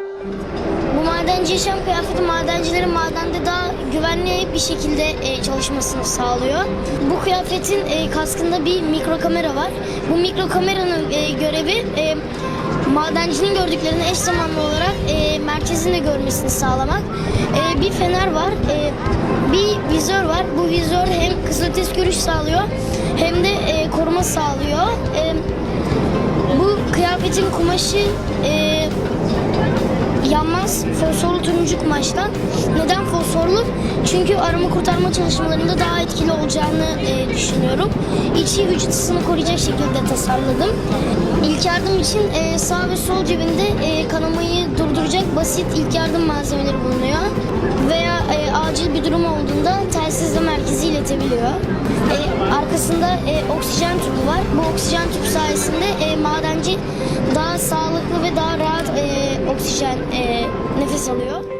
Bu madenci yaşam kıyafeti madencilerin madende daha güvenli bir şekilde e, çalışmasını sağlıyor. Bu kıyafetin e, kaskında bir mikro kamera var. Bu mikro kameranın e, görevi madencinin gördüklerini eş zamanlı olarak e, merkezin de görmesini sağlamak. Bir fener var, bir vizör var. Bu vizör hem kızılötesi görüş sağlıyor hem de koruma sağlıyor. Bu kıyafetin kumaşı fosforlu turuncu kumaştan. Neden fosforlu? Çünkü arama kurtarma çalışmalarında daha etkili olacağını e, düşünüyorum. İçi vücut ısısını koruyacak şekilde tasarladım. İlk yardım için e, sağ ve sol cebinde e, kanamayı durduracak basit ilk yardım malzemeleri bulunuyor. Veya e, acil bir durum olduğunda telsizle merkezi iletebiliyor. E, arkasında e, oksijen tüpü var. Bu oksijen tüpü sayesinde e, madenci daha